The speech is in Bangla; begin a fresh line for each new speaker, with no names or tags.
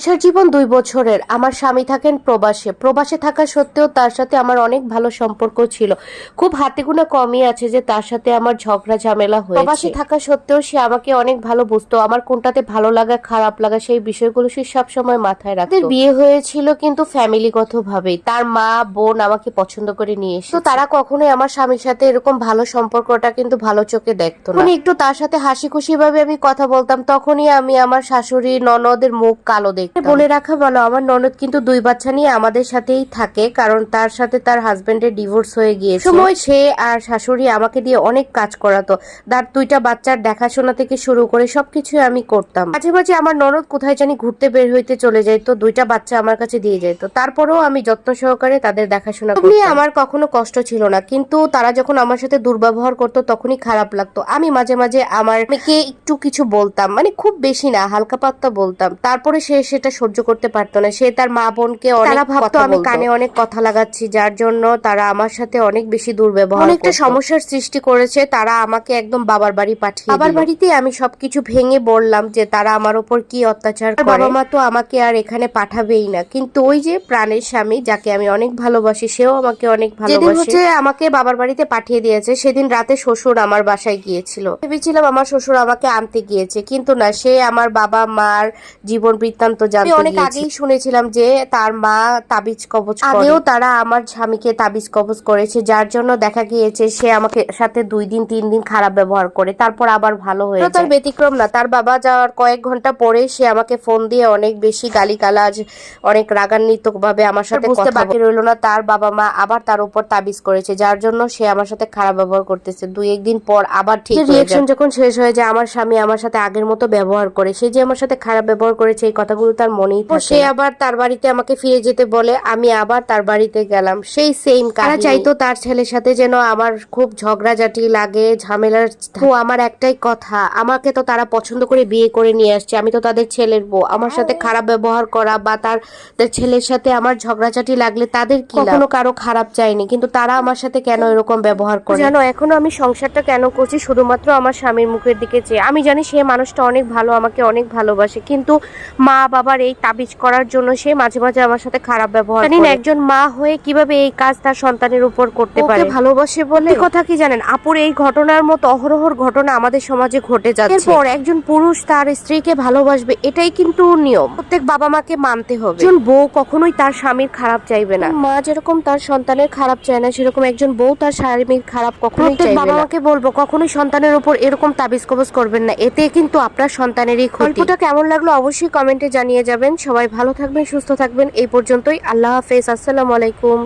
সংসার জীবন দুই বছরের। আমার স্বামী থাকেন প্রবাসে। প্রবাসে থাকা সত্ত্বেও তার সাথে আমার অনেক ভালো সম্পর্ক ছিল। খুব হাতে গোনা কমই আছে যে তার সাথে আমার ঝগড়া ঝামেলা হয়েছে। প্রবাসে থাকা সত্ত্বেও সে আমাকে অনেক ভালো বুঝতো। আমার কোনটাতে ভালো লাগা খারাপ লাগা সেই বিষয়গুলো সে সবসময় মাথায় রাখতো। বিয়ে হয়েছিল কিন্তু ফ্যামিলিগত ভাবেই তার মা বোন আমাকে পছন্দ করে নিয়ে এসে তো তারা কখনোই আমার স্বামীর সাথে এরকম ভালো সম্পর্কটা কিন্তু ভালো চোখে দেখতো না। একটু তার সাথে হাসি খুশি ভাবে আমি কথা বলতাম তখনই আমি আমার শাশুড়ি ননদের মুখ কালো দেখতাম বলে রাখা ভালো আমার ননদ কিন্তু দুই বাচ্চা নিয়ে আমাদের সাথেই থাকে কারণ তার সাথে তার হাজবেন্ডের ডিভোর্স হয়ে গিয়েছে। সময় সে আর শাশুড়ি আমাকে দিয়ে অনেক কাজ করাতো। তার দুইটা বাচ্চার দেখাশোনা থেকে শুরু করে সবকিছু আমি করতাম। মাঝে মাঝে আমার ননদ কোথায় জানি ঘুরতে বের হইতে চলে যাইত দুইটা বাচ্চা আমার কাছে দিয়ে যেত তারপরেও আমি যত্ন সহকারে তাদের দেখাশোনা করি আমার কখনো কষ্ট ছিল না কিন্তু তারা যখন আমার সাথে দুর্ব্যবহার করতো তখনই খারাপ লাগতো। আমি মাঝে মাঝে আমার মেয়েকে একটু কিছু বলতাম মানে খুব বেশি না হালকা পাত্তা বলতাম। তারপরে সে সেটা সহ্য করতে পারতো না। সে তার মা বোনকে অনেক ভাবতো আমি কানে অনেক কথা লাগাচ্ছি যার জন্য তারা আমার সাথে অনেক বেশি দুর্ব্যবহার অনেকটা সমস্যার সৃষ্টি করেছে তারা আমাকে একদম বাবার বাড়ি পাঠিয়ে বাবার বাড়িতে আমি সবকিছু ভেঙে বললাম যে তারা আমার উপর কি অত্যাচার করে? বাবা মা তো আমাকে আর এখানে পাঠাবেই না। কিন্তু ওই যে প্রাণের স্বামী যাকে আমি অনেক ভালোবাসি সেও আমাকে অনেক ভালোবাসে। আমাকে বাবার বাড়িতে পাঠিয়ে দিয়েছে সেদিন রাতে শ্বশুর আমার বাসায় গিয়েছিল। ভেবেছিলাম আমার শ্বশুর আমাকে আনতে গিয়েছে কিন্তু না সে আমার বাবা মার জীবন বৃত্তান্ত জানতে অনেক আগেই শুনেছিলাম যে তার মা তাবিজ কবজ আগেও তারা আমার স্বামীকে তাবিজ কবজ করেছে যার জন্য দেখা গিয়েছে সে আমাকে সাথে দুই দিন তিন দিন খারাপ ব্যবহার করে তারপর আবার ভালো হয়ে তার ব্যতিক্রম না তার বাবা যাওয়ার কয়েক ঘণ্টা পরে সে আমাকে ফোন দিয়ে অনেক বেশি গালিগালাজ অনেক রাগান্বিত ভাবে আমার সাথে বুঝতে বাকি রইল না তার বাবা মা আবার তার উপর তাবিজ করেছে যার জন্য সে আমার সাথে খারাপ ব্যবহার করতেছে। দুই একদিন পর আবার ঠিক রিয়েকশন যখন শেষ হয়ে যায় আমার স্বামী আমার সাথে আগের মতো ব্যবহার করে সে যে আমার সাথে খারাপ ব্যবহার করেছে এই কথাগুলো তার মনেই থাকে সে আবার তার বাড়িতে আমাকে ফিরে যেতে বলে আমি আবার তার বাড়িতে গেলাম। সেই সেম কাজ চাইতো তার ছেলের সাথে যেন আমার খুব ঝগড়াঝাটি লাগে ঝামেলার তো আমার একটাই কথা আমাকে তো তারা পছন্দ করে বিয়ে করে নিয়ে আসছে আমি তো তাদের ছেলের বউ। আমার সাথে খারাপ ব্যবহার করা বা তার ছেলের সাথে আমার ঝগড়াঝাটি লাগলে তাদের কি কখনো কারও খারাপ চাইনি কিন্তু তারা আমার সাথে কেন এরকম ব্যবহার করে? জানো এখনও আমি সংসারটা কেন করছি? শুধুমাত্র আমার স্বামীর মুখের দিকে চেয়ে। আমি জানি সে মানুষটা অনেক ভালো আমাকে অনেক ভালোবাসে কিন্তু মা বাবার এই তাবিজ করার জন্য সে মাঝে মাঝে আমার সাথে খারাপ ব্যবহার জানি না একজন মা হয়ে কীভাবে এই কাজ তার সন্তানের উপর করতে পারে। ভালোবাসে বলে। কথা কি জানেন? আপুর এই ঘটনার মতো অহরহর ঘটনা আমাদের সমাজে ঘটে যাচ্ছে। এরপর একজন পুরুষ তার স্ত্রীকে ভালোবাসবে এটাই কিন্তু নিয়ম। প্রত্যেক বাবা মাকে মানতে হবে। একজন বউ কখনোই তার স্বামীর খারাপ চাইবে না। মা যেরকম তার সন্তানের খারাপ চায় না সেরকম একজন বউ তার স্বামীর খারাপ কখনোই চাইবে বাবা মাকে বলব কখনোই সন্তানের উপর এরকম তাবিজ কবজ করবেন না। এতে কিন্তু আপনার সন্তানেরই ক্ষতি। গল্পটা কেমন লাগল অবশ্যই কমেন্টে জানিয়ে যাবেন। সবাই ভালো থাকবেন সুস্থ থাকবেন। এই পর্যন্তই। আল্লাহ হাফেজ। আসসালামু আলাইকুম।